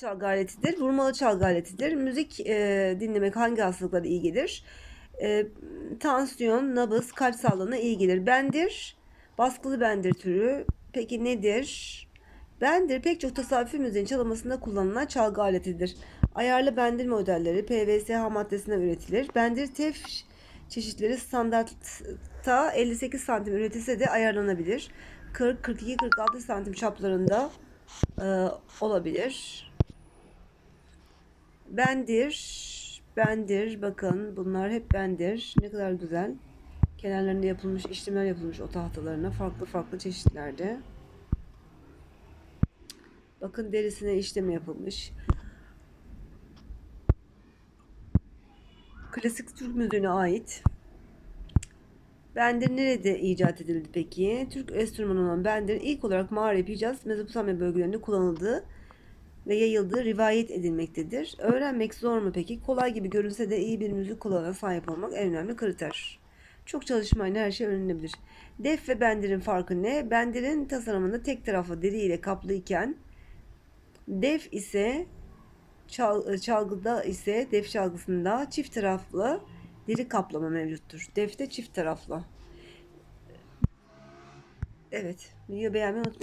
çalgı aletidir. Vurmalı çalgı aletidir. Müzik e, dinlemek hangi hastalıklara iyi gelir? E, tansiyon, nabız, kalp sağlığına iyi gelir. Bendir, baskılı bendir türü. Peki nedir? Bendir pek çok tasavvufi müziğin çalınmasında kullanılan çalgı aletidir. Ayarlı bendir modelleri PVC ham üretilir. Bendir tef çeşitleri standartta 58 santim üretilse de ayarlanabilir. 40, 42, 46 santim çaplarında e, olabilir. Bendir, bendir. Bakın bunlar hep bendir. Ne kadar güzel. Kenarlarında yapılmış işlemler yapılmış o tahtalarına farklı farklı çeşitlerde. Bakın derisine işlem yapılmış. Klasik Türk müziğine ait. Bendir nerede icat edildi peki? Türk enstrümanı olan bendir ilk olarak Mağrip, Hicaz, Mezopotamya bölgelerinde kullanıldığı ve yayıldığı rivayet edilmektedir. Öğrenmek zor mu peki? Kolay gibi görünse de iyi bir müzik kulağına sahip olmak en önemli kriter. Çok çalışmayla her şey öğrenilebilir. Def ve bendirin farkı ne? Bendirin tasarımında tek taraflı deri ile kaplı iken def ise çal, çalgıda ise def çalgısında çift taraflı deri kaplama mevcuttur. Defte çift taraflı. Evet, video beğenmeyi unutmayın.